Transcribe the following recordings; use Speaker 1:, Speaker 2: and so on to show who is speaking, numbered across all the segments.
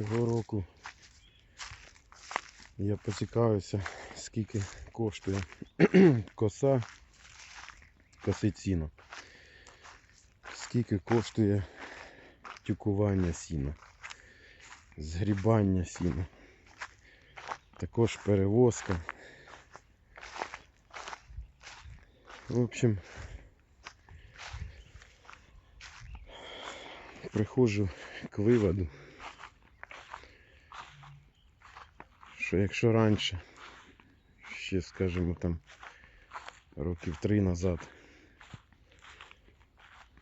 Speaker 1: Цього року я поцікавився, скільки коштує коса, косицінок. Скільки коштує тюкування сіна, згрібання сіна, також перевозка. В общем, приходжу к виводу, що якщо раніше, ще скажімо там років три назад,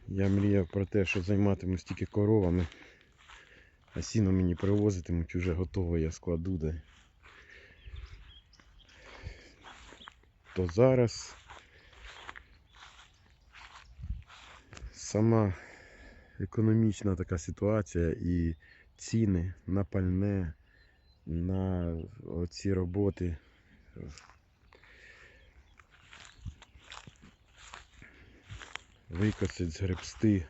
Speaker 1: я мріяв про те, що займатимусь тільки коровами, а сіно мені привозитимуть уже готове, я складу де. То зараз сама економічна така ситуація і ціни на пальне, на оці роботи. Викосить, згребсти,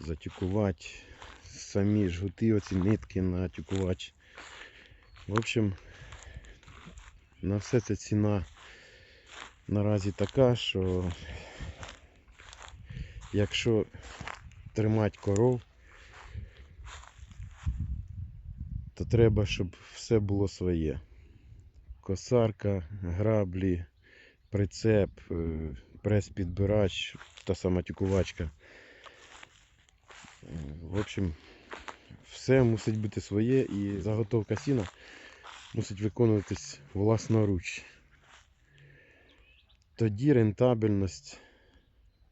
Speaker 1: затюкувати, самі жгути оці нитки натюкувати. В общем, на все це ціна наразі така, що якщо тримати коров, то треба, щоб все було своє. Косарка, граблі, прицеп, е, прес-підбирач, та сама тюкувачка. Е, В общем, все мусить бути своє і заготовка сіна мусить виконуватись власноруч. Тоді рентабельність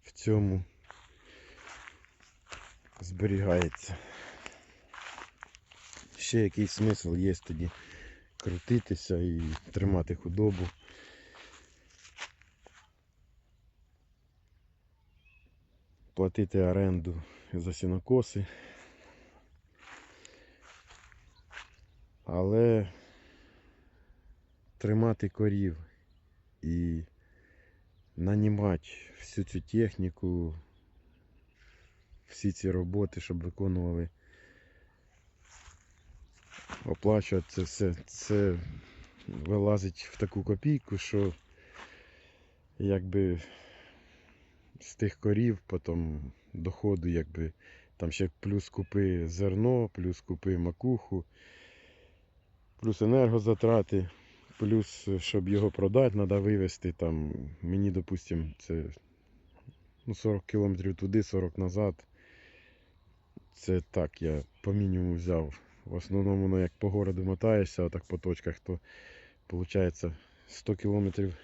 Speaker 1: в цьому зберігається. Ще якийсь смисл є тоді крутитися і тримати худобу. Платити оренду за сінокоси. Але тримати корів і нанімати всю цю техніку, всі ці роботи, щоб виконували, оплачувати це все, це вилазить в таку копійку, що якби з тих корів потім доходу, якби там ще плюс купи зерно, плюс купи макуху, плюс енергозатрати, плюс щоб його продати, треба вивезти там, мені, допустим, це ну, 40 кілометрів туди, 40 назад. Це так, я по мінімуму взяв. В основному, ну, як по городу мотаєшся, отак по точках, то виходить 100 кілометрів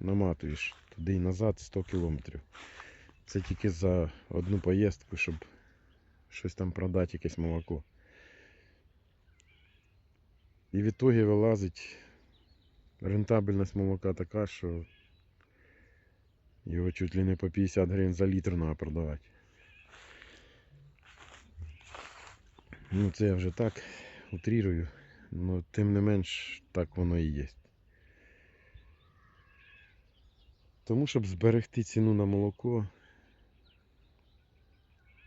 Speaker 1: наматуєш. Туди і назад 100 кілометрів. Це тільки за одну поїздку, щоб щось там продати, якесь молоко. І в ітогі вилазить рентабельність молока така, що його чуть ли не по 50 гривень за літр треба продавати. Ну це я вже так утрірую, але тим не менш так воно і є. Тому щоб зберегти ціну на молоко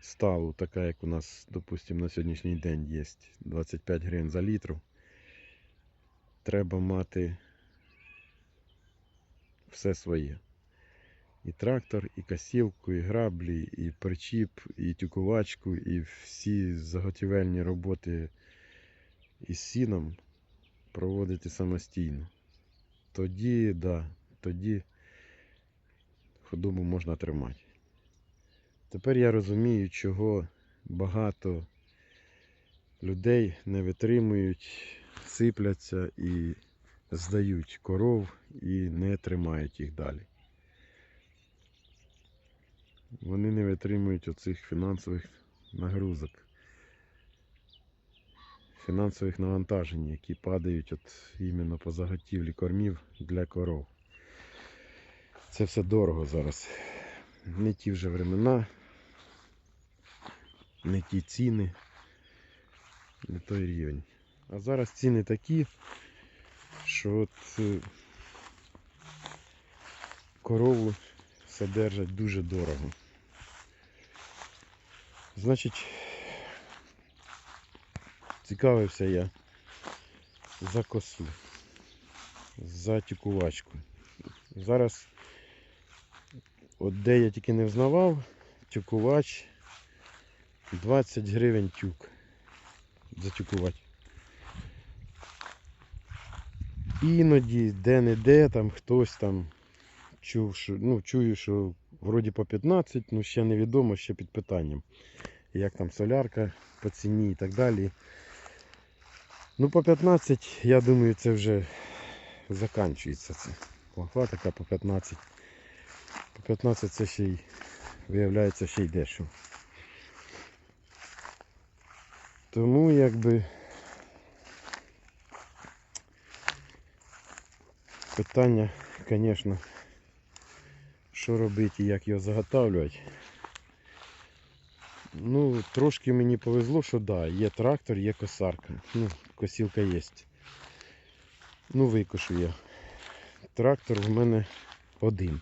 Speaker 1: сталу, така як у нас, допустимо, на сьогоднішній день є 25 гривень за літр, треба мати все своє. І трактор, і косілку, і граблі, і причіп, і тюкувачку, і всі заготівельні роботи із сіном проводити самостійно. Тоді, да, тоді худобу можна тримати. Тепер я розумію, чого багато людей не витримують, сипляться і здають коров і не тримають їх далі. Вони не витримують оцих фінансових нагрузок, фінансових навантажень, які падають от іменно по заготівлі кормів для коров. Це все дорого зараз. Не ті вже времена, не ті ціни, не той рівень. А зараз ціни такі, що от е, корову содержать дуже дорого. Значить, цікавився я за косу, за тюкувачку. Зараз, от де я тільки не взнавав, тюкувач 20 гривень тюк затюкувати. Іноді, де-не-де, там хтось там чув, що, ну, чую, що вроді по 15, ну ще невідомо, ще під питанням. Як там солярка по ціні і так далі. Ну, по 15, я думаю, це вже заканчується це. Плахва така по 15. По 15 це ще й виявляється ще й дешево. Тому якби питання, звісно, що робити і як його заготавлювати. Ну, трошки мені повезло, що да, є трактор, є косарка. Ну, косілка є. Ну, викошу я. Трактор в мене один.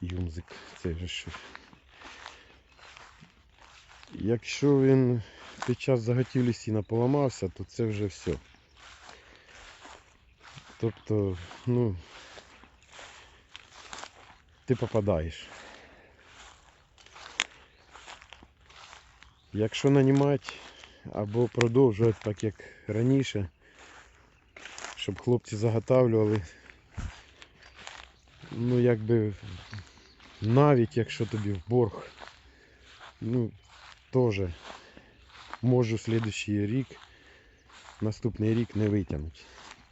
Speaker 1: Юмзик. Це вже що. Якщо він під час заготівлі сіна поламався, то це вже все. Тобто, ну, ти попадаєш. Якщо нанімати або продовжувати так, як раніше, щоб хлопці заготавлювали, ну якби навіть якщо тобі в борг, ну, теж можу слідуючий рік, наступний рік не витягнути.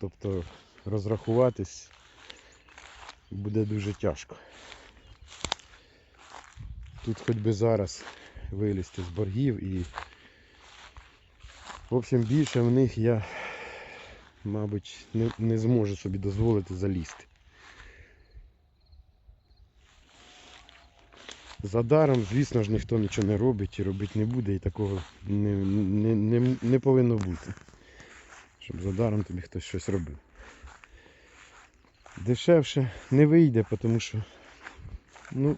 Speaker 1: Тобто розрахуватись буде дуже тяжко. Тут хоч би зараз вилізти з боргів і в общем більше в них я мабуть не, не зможу собі дозволити залізти. За даром, звісно ж, ніхто нічого не робить і робити не буде, і такого не, не, не, не повинно бути. Щоб за даром тобі хтось щось робив. Дешевше не вийде, тому що ну,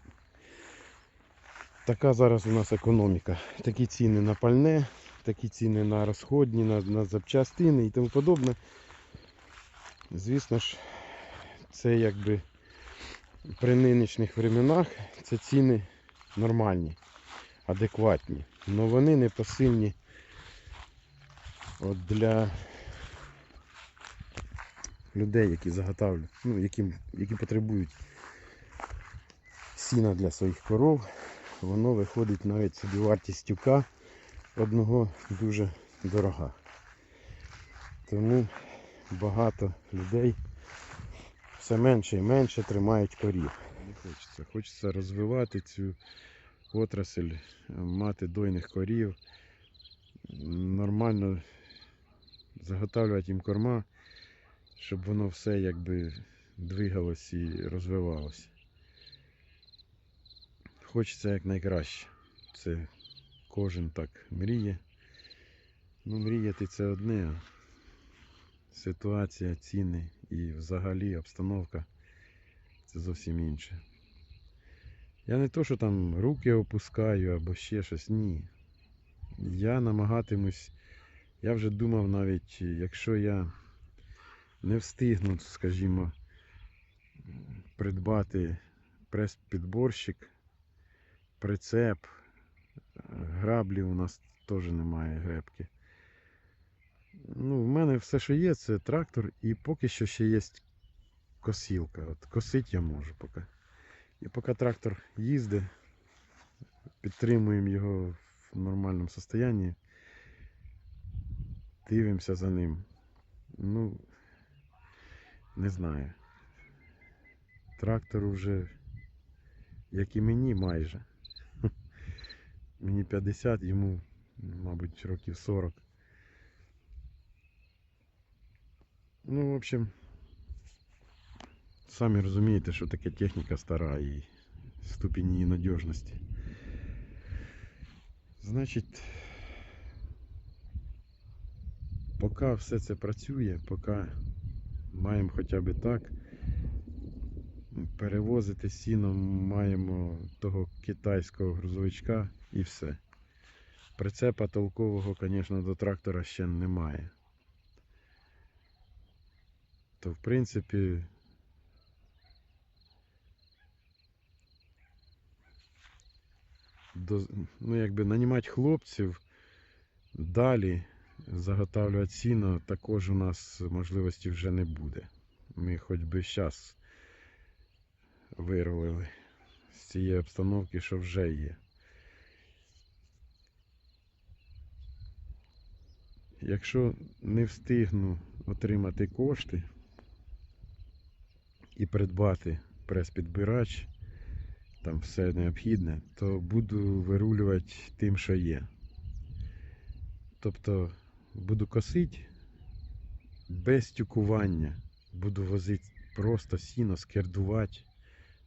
Speaker 1: така зараз у нас економіка. Такі ціни на пальне, такі ціни на розходні, на, на запчастини і тому подобне. Звісно ж, це якби при нинішніх временах це ціни нормальні, адекватні. але вони не посильні от для людей, які заготавлюють, ну, які, які потребують сіна для своїх коров, воно виходить навіть собі вартість тюка одного дуже дорога. Тому багато людей все менше і менше тримають корів. Не хочеться. Хочеться розвивати цю отрасль, мати дойних корів, нормально заготавлювати їм корма, щоб воно все якби двигалось і розвивалося. Хочеться як найкраще. Це кожен так мріє. Ну, мріяти це одне, ситуація, ціни і взагалі обстановка це зовсім інше. Я не то, що там руки опускаю або ще щось, ні. Я намагатимусь, я вже думав навіть, якщо я не встигну, скажімо, придбати прес-підборщик, прицеп, граблі у нас теж немає гребки. Ну, в мене все, що є, це трактор і поки що ще є косілка. От косить я можу поки. І поки трактор їздить, підтримуємо його в нормальному стані, дивимося за ним. Ну, не знаю. Трактор вже, як і мені майже. Мені 50, йому, мабуть, років 40. Ну, в общем, самі розумієте, що таке техніка стара і ступінь її надіжності. Значить, поки все це працює, поки маємо хоча б так, перевозити сіно маємо того китайського грузовичка і все. Прицепа толкового, звісно, до трактора ще немає. То в принципі. До, ну, якби нанімати хлопців, далі заготавлювати сіно, також у нас можливості вже не буде. Ми хоч би зараз вирвали з цієї обстановки, що вже є. Якщо не встигну отримати кошти і придбати прес-підбирач, там все необхідне, то буду вирулювати тим, що є. Тобто буду косити без тюкування, буду возити просто сіно, скердувати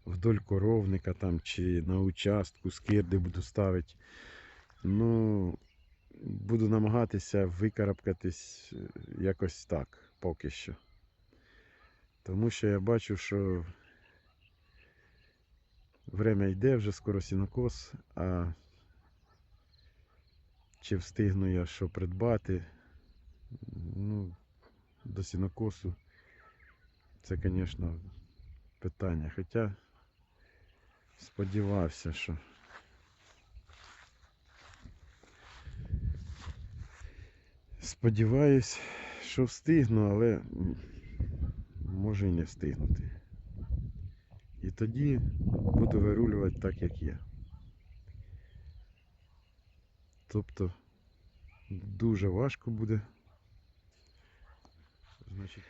Speaker 1: вдоль коровника там чи на участку скирди буду ставити. Ну, буду намагатися викарабкатись е, якось так поки що. Тому що я бачу, що время йде, вже скоро сінокос, а чи встигну я що придбати, ну, до сінокосу це, звісно, питання. Хоча сподівався, що Сподіваюсь, що встигну, але може і не встигнути. І тоді буду вирулювати так, як є. Тобто дуже важко буде. Значить,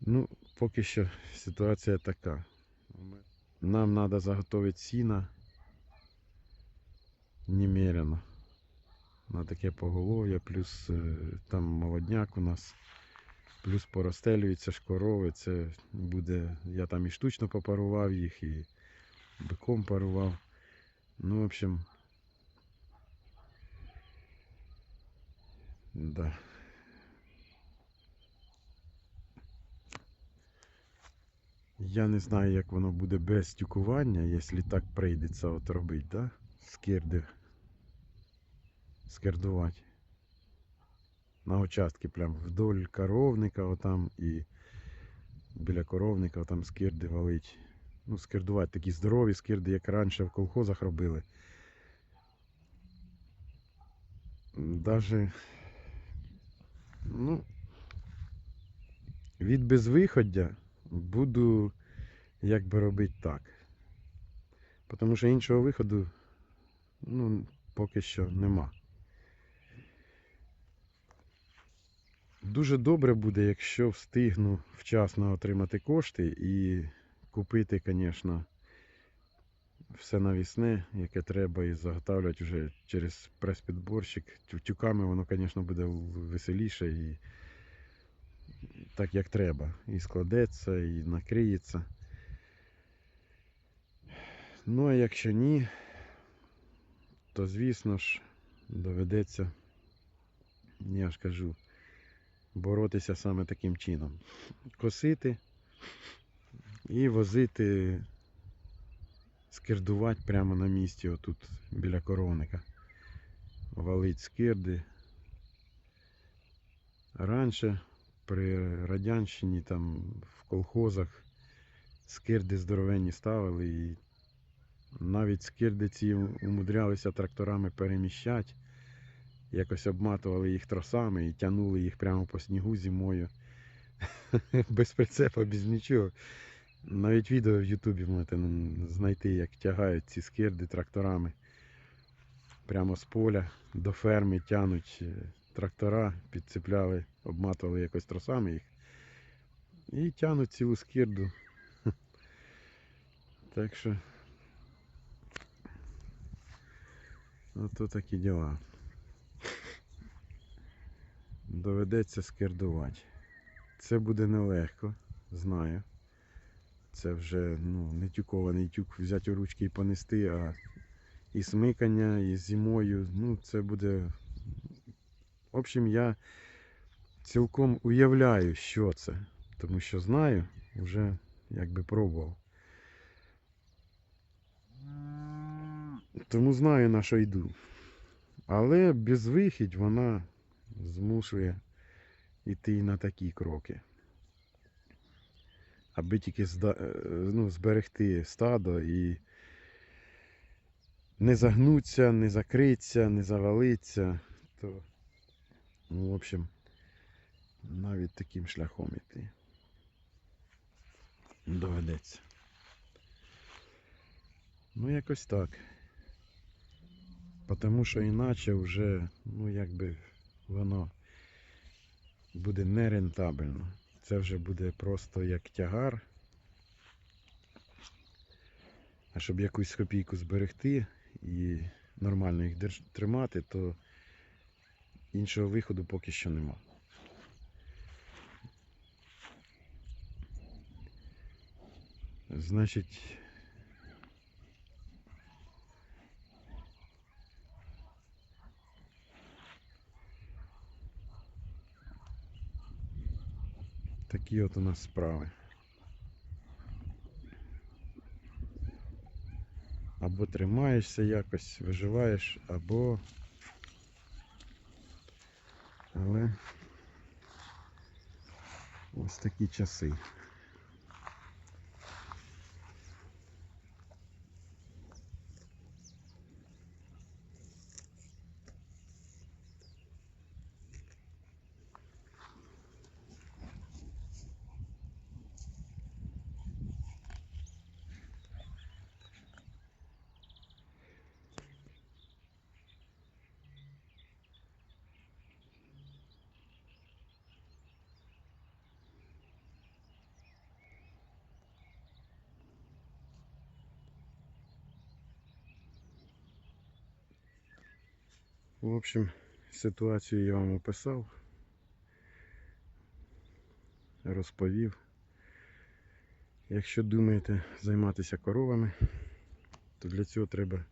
Speaker 1: ну, поки що ситуація така. Нам треба заготовити сіна немерено на таке поголов'я, плюс е, там молодняк у нас, плюс поростелюються ж корови. Це буде. Я там і штучно попарував їх, і биком парував. Ну, в общем. Да. Я не знаю, як воно буде без тюкування, якщо так прийдеться от робити, да? Скирди скердувати. На участки прям вдоль коровника отам і біля коровника отам скирди валить. Ну, скирдувати такі здорові скирди, як раніше в колхозах робили. Даже ну, від безвиходя буду якби робити так. Тому що іншого виходу ну, поки що нема. Дуже добре буде, якщо встигну вчасно отримати кошти і купити, звісно, все навісне, яке треба, і заготовлювати вже через прес-підборщик. Тю- Тюками воно, звісно, буде веселіше і так як треба. І складеться, і накриється. Ну а якщо ні, то звісно ж доведеться, я ж кажу, боротися саме таким чином. Косити і возити, скирдувати прямо на місці, отут біля коровника. Валить скирди. Раніше при Радянщині там в колхозах скирди здоровенні ставили і навіть скирди ці умудрялися тракторами переміщати якось обматували їх тросами і тягнули їх прямо по снігу зимою. Без прицепа, без нічого. Навіть відео в Ютубі можете знайти, як тягають ці скирди тракторами. Прямо з поля до ферми тянуть е, трактора, підцепляли, обматували якось тросами їх. І тянуть цілу скирду. Так що. Ото такі діла доведеться скердувати. Це буде нелегко, знаю. Це вже ну, не тюкований тюк взяти у ручки і понести, а і смикання, і зимою. Ну, це буде. В общем, я цілком уявляю, що це. Тому що знаю, вже якби пробував. Тому знаю на що йду. Але безвихідь вона змушує йти на такі кроки. Аби тільки е, ну, зберегти стадо і не загнуться, не закриться, не завалиться, то, ну, в общем, навіть таким шляхом іти доведеться. Ну, якось так. Тому що іначе вже, ну, якби воно буде нерентабельно. Це вже буде просто як тягар. А щоб якусь копійку зберегти і нормально їх тримати, то іншого виходу поки що нема. Значить, такі от у нас справи. Або тримаєшся якось, виживаєш, або. Але ось такі часи. В общем, ситуацію я вам описав, розповів. Якщо думаєте займатися коровами, то для цього треба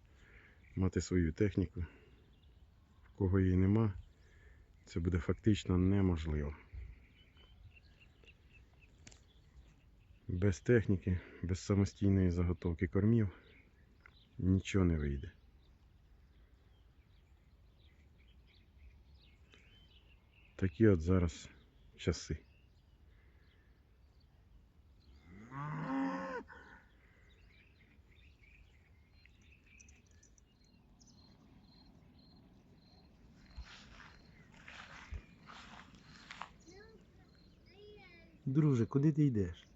Speaker 1: мати свою техніку. В кого її нема, це буде фактично неможливо. Без техніки, без самостійної заготовки кормів нічого не вийде. Такі от зараз часи. Друже, куди ти йдеш?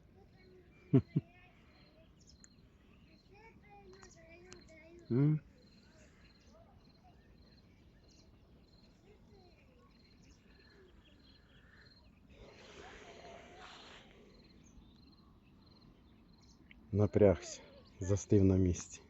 Speaker 1: М? Напрягся, застив на місці.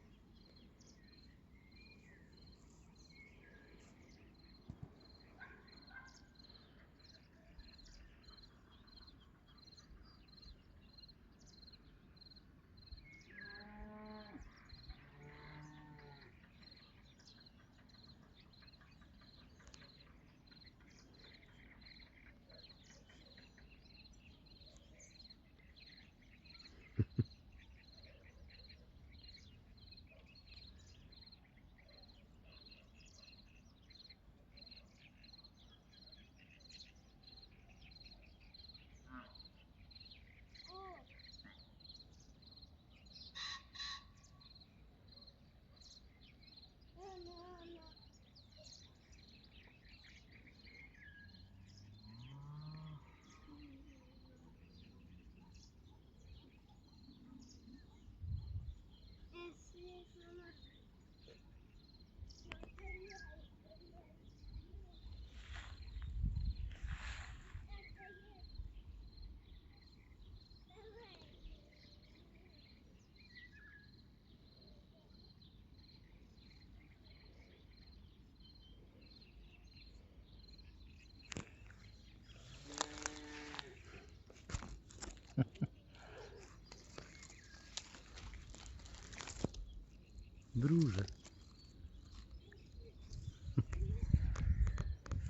Speaker 1: Друже.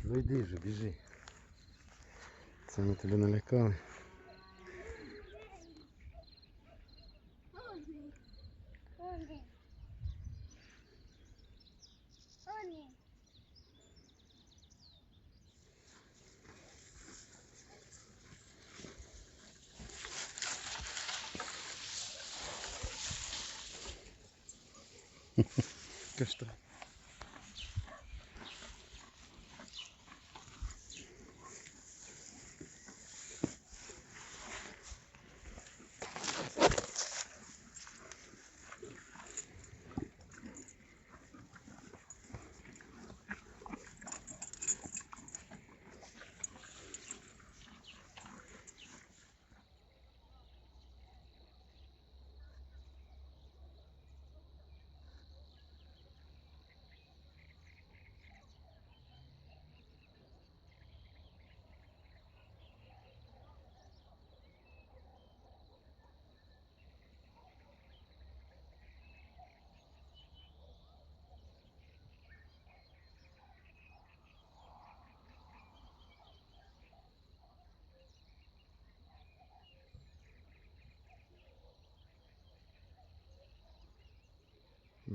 Speaker 1: Ну йди вже, біжи. Це ми тебе налякали. que.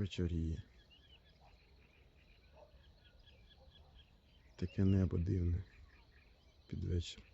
Speaker 1: Вечоріє. Таке небо дивне під вечір.